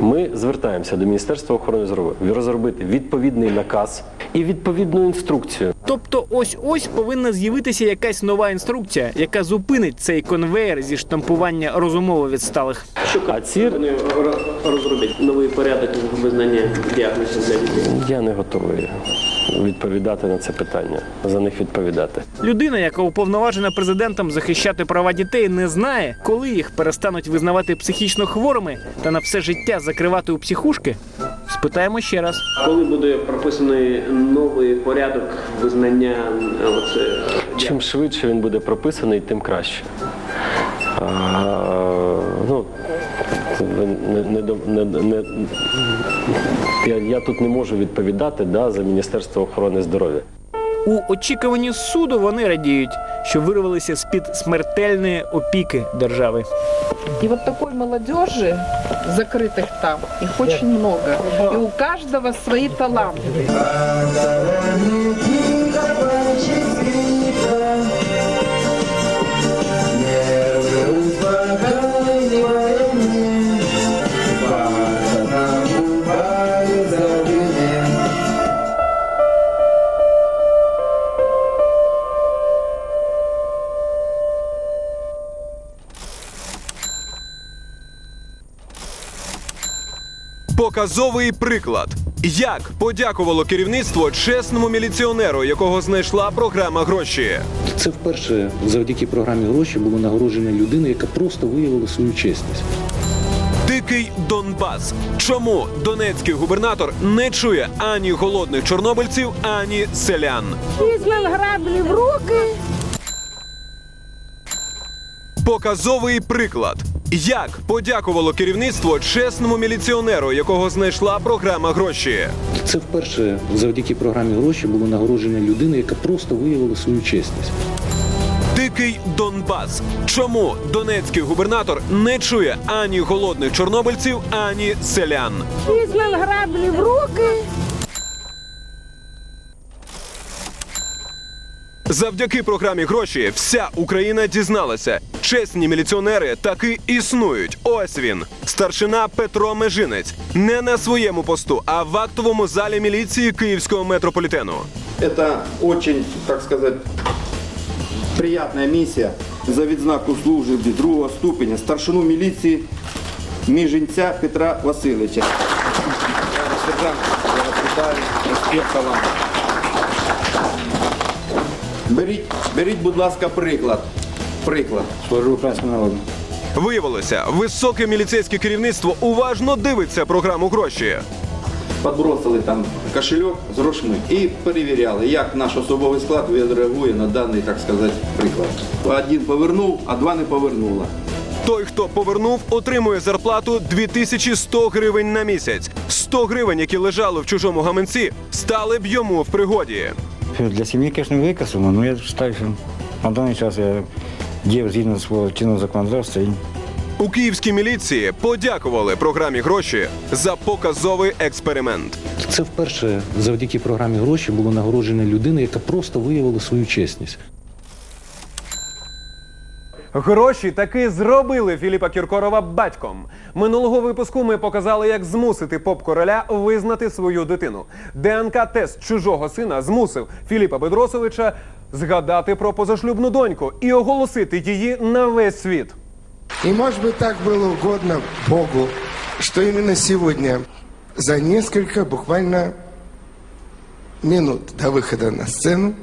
Ми звертаємося до Міністерства охорони здоров'я розробити відповідний наказ і відповідну інструкцію. Тобто, ось ось повинна з'явитися якась нова інструкція, яка зупинить цей конвейер зі штампування розумово відсталих. А ці Вони розроблять новий порядок визнання діагнозів для дітей. я не готовий відповідати на це питання, за них відповідати. Людина, яка уповноважена президентом захищати права дітей, не знає, коли їх перестануть визнавати психічно хворими та на все життя закривати у психушки. Спитаємо ще раз. Коли буде прописаний новий порядок визнання е, оце, Чим швидше він буде прописаний, тим краще. А, ну, не, не, не, не, я, я тут не можу відповідати да, за Міністерство охорони здоров'я. У очікуванні суду вони радіють, що вирвалися з-під смертельної опіки держави. И вот такой молодежи, закрытых там, их очень много. И у каждого свои таланты. Показовий приклад. Як подякувало керівництво чесному міліціонеру, якого знайшла програма гроші. Це вперше завдяки програмі гроші було нагороджена людина, яка просто виявила свою чесність. Дикий Донбас. Чому донецький губернатор не чує ані голодних чорнобильців, ані селян? Візьмем граблі в руки. Показовий приклад. Як подякувало керівництво чесному міліціонеру, якого знайшла програма гроші. Це вперше завдяки програмі гроші було нагороджена людина, яка просто виявила свою чесність. Дикий Донбас. Чому донецький губернатор не чує ані голодних чорнобильців, ані селян? Візьмем граблі в руки. Завдяки програмі гроші вся Україна дізналася. Чесні міліціонери таки існують. Ось він, старшина Петро Межинець, не на своєму посту, а в актовому залі міліції Київського метрополітену. Это очень, так сказать, приятная миссия за відзнаку служби другого ступеня старшину міліції Міжинця Петра Васильовича. Я вас вітаю, успіха вам. Беріть, беріть, будь ласка, приклад. Приклад. Служу українському народу. Виявилося, високе міліцейське керівництво уважно дивиться програму гроші. Подбросили там кошельок з грошми і перевіряли, як наш особовий склад відреагує на даний, так сказати, приклад. Один повернув, а два не повернула. Той, хто повернув, отримує зарплату 2100 гривень на місяць. 100 гривень, які лежали в чужому гаманці, стали б йому в пригоді. Для сім'ї, звісно, велика сума, але я вважаю, що на даний час я діяв згідно свого чинного законодавства. У київській міліції подякували програмі гроші за показовий експеримент. Це вперше завдяки програмі гроші було нагороджена людина, яка просто виявила свою чесність. Гроші таки зробили Філіпа Кіркорова батьком. Минулого випуску ми показали, як змусити поп-короля визнати свою дитину. ДНК-тест чужого сина змусив Філіпа Бедросовича згадати про позашлюбну доньку і оголосити її на весь світ. И может быть так было угодно Богу, что именно сегодня, за несколько буквально минут до выхода на сцену,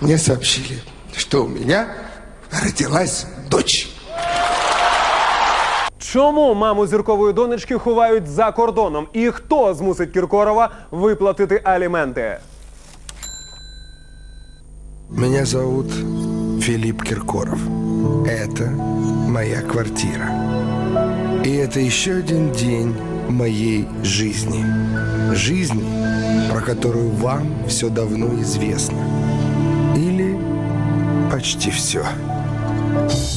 мне сообщили, что у меня родилась дочь. Чому маму зіркової донечки ховають за кордоном? І хто змусить Кіркорова виплатити аліменти? Меня зовут Филипп Киркоров. Это моя квартира. И это еще один день моей жизни. Жизни, про которую вам все давно известно. Почти все.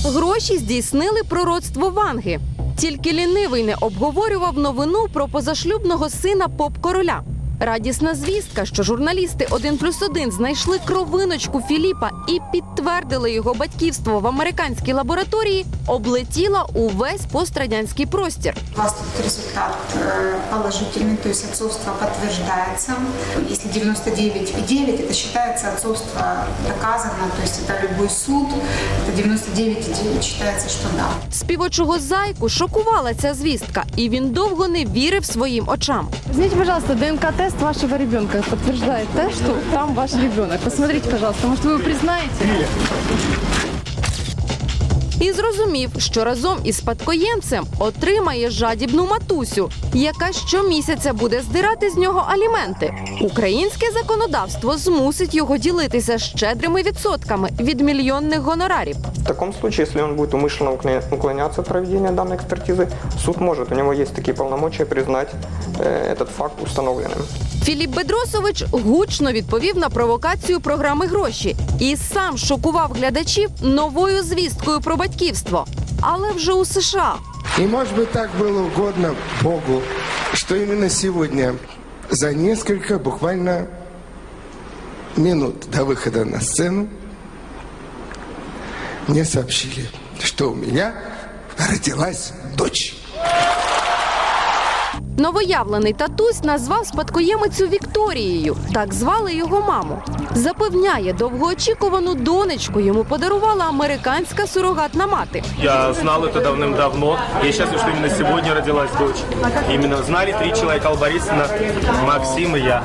Гроші здійснили пророцтво Ванги. Тільки лінивий не обговорював новину про позашлюбного сина поп-короля. Радісна звістка, що журналісти 1 плюс 1 знайшли кровиночку Філіпа і підтвердили його батьківство в американській лабораторії, облетіла увесь пострадянський простір. У вас тут результат э, положительный, то есть отцовство подтверждается. Если 99,9, это считается отцовство доказано, то есть это любой суд, это 99,9 считается, что да. Співочого зайку шокувала ця звістка, і він довго не вірив своїм очам. Извините, пожалуйста, ДНК-тест вашего ребенка подтверждает то, что там ваш ребенок. Посмотрите, пожалуйста, может, вы его признаете? І зрозумів, що разом із спадкоємцем отримає жадібну матусю, яка щомісяця буде здирати з нього аліменти. Українське законодавство змусить його ділитися щедрими відсотками від мільйонних гонорарів. В таком случае, если он будет умышленно уклоня- уклоняться от проведения данной экспертизы, суд может, у него есть такие полномочия, признать э, этот факт установленным. Філіп Бедросович гучно відповів на провокацію програми гроші і сам шокував глядачів новою звісткою про батьківство, але вже у США. И может быть так было угодно Богу, что именно сегодня за несколько буквально минут до выхода на сцену мне сообщили, что у меня родилась дочь. Новоявлений татусь назвав спадкоємицю Вікторією. Так звали його маму. Запевняє, довгоочікувану донечку йому подарувала американська сурогатна мати. Я знал это давным-давно. Я счастлив, что именно сегодня родилась дочь. Именно знали три человека Алла Борисовна, Максим и я.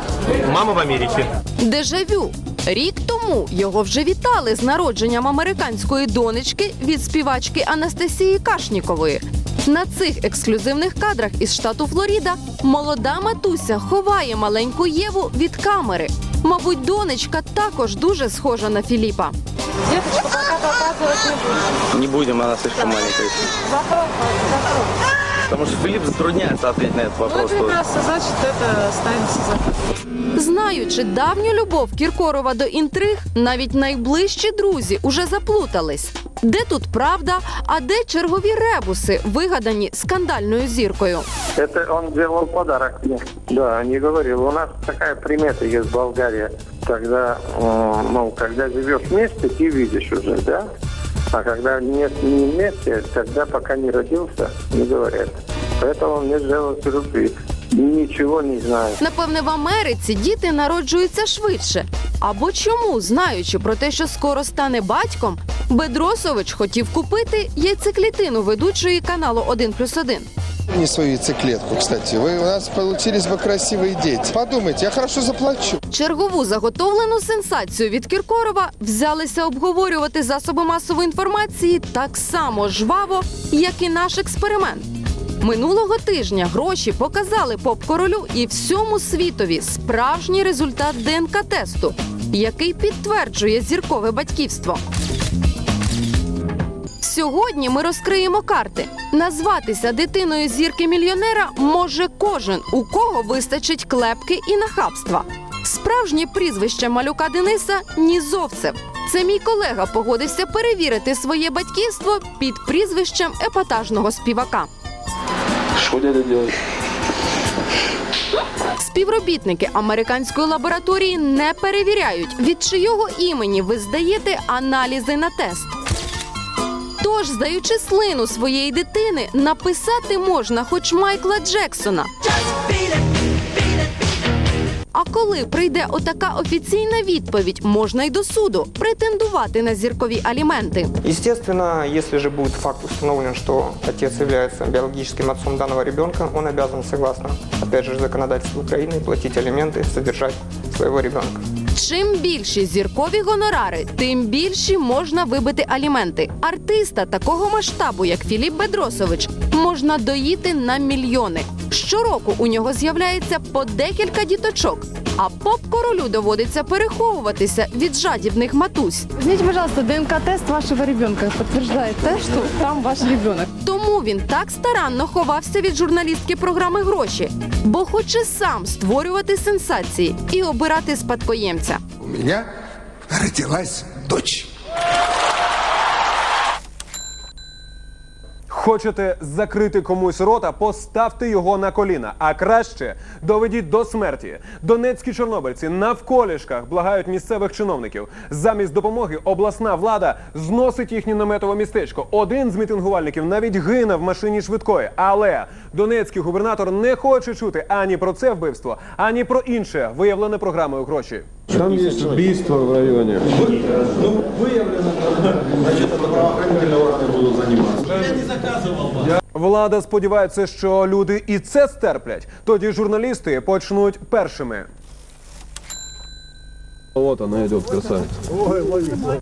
Мама в Америке. Дежавю. Рік тому його вже вітали з народженням американської донечки від співачки Анастасії Кашнікової. На цих ексклюзивних кадрах із штату Флоріда молода матуся ховає маленьку Єву від камери. Мабуть, донечка також дуже схожа на Філіпа. Деточку пока показывать не буду. Не будем, она слишком маленькая. Вопрос, вопрос. Потому что Филипп затрудняется ответить на этот Ну, вопрос. это прекрасно, значит, это останется за Знаючи давню любов Кіркорова до інтриг, навіть найближчі друзі уже заплутались. Де тут правда, а де чергові ребуси, вигадані скандальною зіркою. Это он делал подарок мне. Да, не говорил. У нас такая примета есть в Болгарии. Когда, э, ну, когда живешь вместе, ты видишь уже, да? А когда нет не вместе, тогда пока не родился, не говорят. Поэтому он мне сделал сюрприз. Ничего не знаю. Напевне, в Америці діти народжуються швидше. Або чому, знаючи про те, що скоро стане батьком, Бедросович хотів купити яйцеклітину ведучої каналу 1 плюс 1. Не свою яйцеклетку, кстати. Вы у нас получились бы красивые дети. Подумайте, я хорошо заплачу. Чергову заготовлену сенсацію від Кіркорова взялися обговорювати засоби масової інформації так само жваво, як і наш експеримент. Минулого тижня гроші показали поп-королю і всьому світові справжній результат ДНК-тесту, який підтверджує зіркове батьківство. Сьогодні ми розкриємо карти. Назватися дитиною зірки мільйонера може кожен, у кого вистачить клепки і нахабства. Справжнє прізвище малюка Дениса Нізовцев. Це мій колега погодився перевірити своє батьківство під прізвищем епатажного співака. Что дядя делает? Співробітники американської лабораторії не перевіряють, від чийого імені ви здаєте аналізи на тест. Тож, здаючи слину своєї дитини, написати можна хоч Майкла Джексона. А коли прийде отака офіційна відповідь, можна й до суду претендувати на зіркові аліменти. Естественно, если же будет факт установлен, что отец является биологическим отцом данного ребенка, он обязан, согласно, опять же, законодательству Украины, платить алименты, содержать своего ребенка. Чим більші зіркові гонорари, тим більші можна вибити аліменти. Артиста такого масштабу, як Філіп Бедросович, можна доїти на мільйони. Щороку у нього з'являється по декілька діточок. А поп-королю доводиться переховуватися від жадібних матусь. Извините, пожалуйста, ДНК-тест вашего ребенка подтверждает то, что там ваш ребенок. Тому він так старанно ховався від журналістки програми гроші, бо хоче сам створювати сенсації і обирати спадкоємця. У мене родилась дочь. Хочете закрити комусь рота, поставте його на коліна, а краще доведіть до смерті. Донецькі чорнобильці навколішках благають місцевих чиновників. Замість допомоги обласна влада зносить їхнє наметове містечко. Один з мітингувальників навіть гине в машині швидкої. Але донецький губернатор не хоче чути ані про це вбивство, ані про інше виявлене програмою гроші. Там есть убийство в районе. Ну, выявлено, значит, это правоохранительные органы будут заниматься. Я не заказывал Влада сподівається, що люди і це стерплять. Тоді журналісти почнуть першими. Вот она идет, красавица.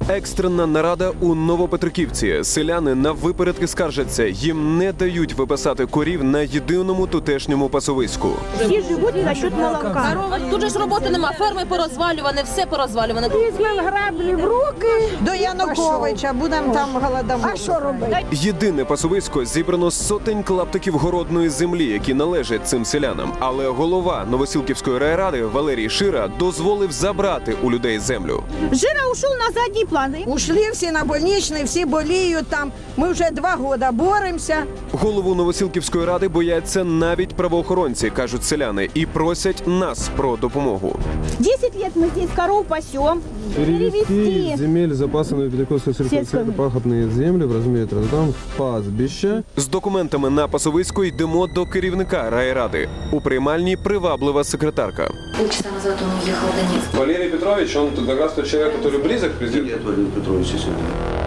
Екстрена нарада у Новопетриківці. Селяни на випередки скаржаться. Їм не дають виписати корів на єдиному тутешньому пасовиську. Всі живуть за счет молока. Тут же ж роботи нема, ферми порозвалювані, все порозвалюване. Візьмемо граблі в руки. До Януковича будемо там голодомор. А що робити? Єдине пасовисько зібрано з сотень клаптиків городної землі, які належать цим селянам. Але голова Новосілківської райради Валерій Шира дозволив забрати у людей землю. Жира ушел на задний план. Ушли все на больничный, все болеют там. Мы уже два года боремся. Голову Новосілківської ради бояться навіть правоохоронці, кажуть селяни, і просять нас про допомогу. 10 лет мы здесь коров пасем. Перевести из земель запасами Пятигорского сельхозцентра пахотные земли в размере там в пастбище. З документами на пасовисько йдемо до керівника райради. У приймальні приваблива секретарка. Полчаса назад он уехал в Донецк. Валерий Петрович, он как раз тот человек, который близок к президенту. Нет, Валерий Петрович,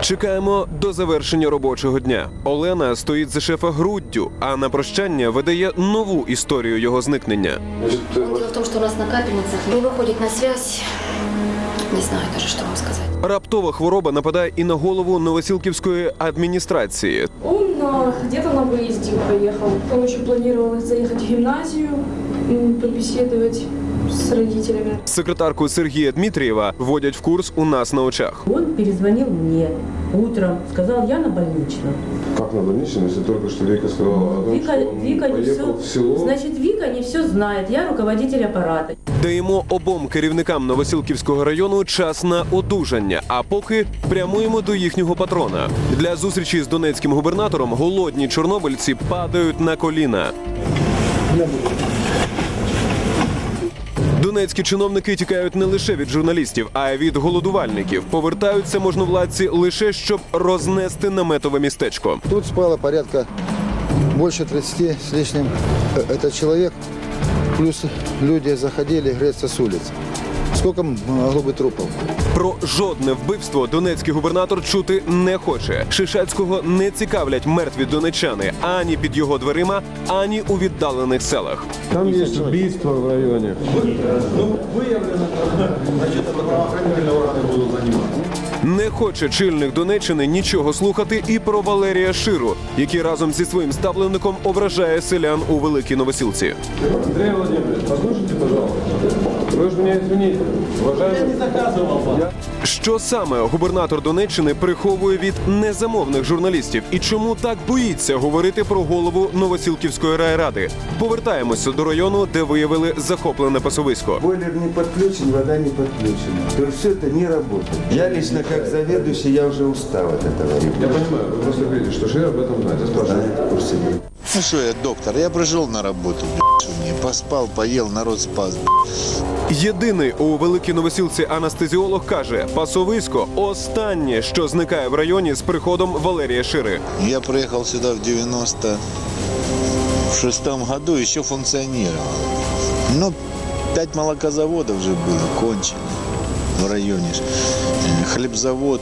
Чекаємо до завершення робочого дня. Олена стоїть за шефа груддю, а на прощання видає нову історію його зникнення. Дело в том, что у нас на капельницах не выходит на связь. Не знаю даже, что вам сказать. Раптова хвороба нападає і на голову Новосілківської адміністрації. Он на- где-то на выезде поехал. Он еще планировал заехать в гимназию, м, побеседовать с родителями. Секретарку Сергія Дмитрієва вводять в курс у нас на очах. Он перезвонил мне утром, сказал, я на больничном. Как на больничном, если только что Вика сказала о том, Вика, что он Вика не все, поехал в село? значит, Вика не все знает. Я руководитель аппарата. Даємо обом керівникам Новосілківського району час на одужання, а поки прямуємо до їхнього патрона. Для зустрічі з донецьким губернатором голодні чорнобильці падають на коліна. Донецькі чиновники тікають не лише від журналістів, а й від голодувальників. Повертаються можновладці лише щоб рознести наметове містечко. Тут спало порядка більше 30 з лишнім чоловік. это. Плюс люди заходили греться з улиц Сколько могло быть трупов? Про жодне вбивство донецький губернатор чути не хоче. Шишацького не цікавлять мертві донечани ані під його дверима, ані у віддалених селах. Там есть убийство в районе. Ну, выявлено, значит, это правоохранительные органы будут заниматься. Не хоче чільник Донеччини нічого слухати і про Валерія Ширу, який разом зі своїм ставленником ображає селян у Великій Новосілці. Андрей Владимирович, послушайте, пожалуйста. Вы же меня извините. Уважаемый... Я не заказывал вам. Що саме губернатор Донеччини приховує від незамовних журналістів і чому так боїться говорити про голову Новосілківської райради? Повертаємося до району, де виявили захоплене пасовисько. Бойлер не подключен, вода не подключена. То есть все это не работает. Я лично как заведующий, я уже устал от этого. Я понимаю, вы просто говорите, что Шир об этом знает. Я спрашиваю. Ну что я доктор, я пришел на работу, блядь, что мне, поспал, поел, народ спас. Єдиний у великій новосілці анестезіолог каже, пасовисько останнє, що зникає в районі з приходом Валерія Шири. Я приехал сюда в 96 году, еще функционировал. Ну, пять молокозаводов же было, кончено в районе. ж. Э, Хлебзавод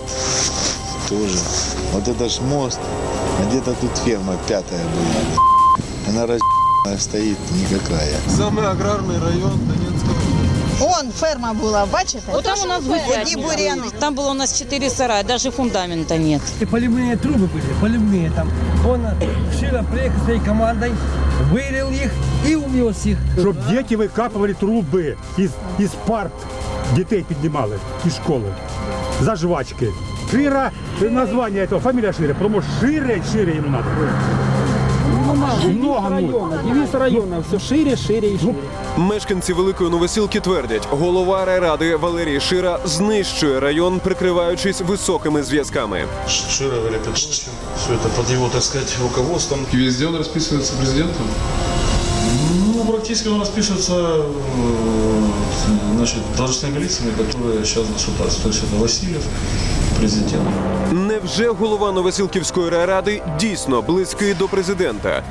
тоже. Вот это ж мост, а где-то тут ферма пятая была. Она раз стоит никакая. Самый аграрный район Донецкого. Вон ферма була, бачите? Вот там у нас Одні гусятник буряни. был. Там было у нас четыре сарая, даже фундамента нет. И поливные трубы были, поливные там. Он Шила приехал своей командой, вырыл их и унес их. Щоб діти викапували труби із, із парт, дітей піднімали із школи за жвачки. Шира, названня цього, фамілія Шири, тому що Шире, Шире йому треба. Много района, девиз района, все шире, шире и шире. Мешканці Великої Новосілки твердять, голова райради Валерій Шира знищує район, прикриваючись високими зв'язками. Шира Валерий Петрович, все это под его, так сказать, руководством. Везде он расписывается президентом? Ну, практически он расписывается э, значит, должностными лицами, которые сейчас государство. То есть это Васильев, президент. Невже голова Новосілківської райради дійсно близький до президента?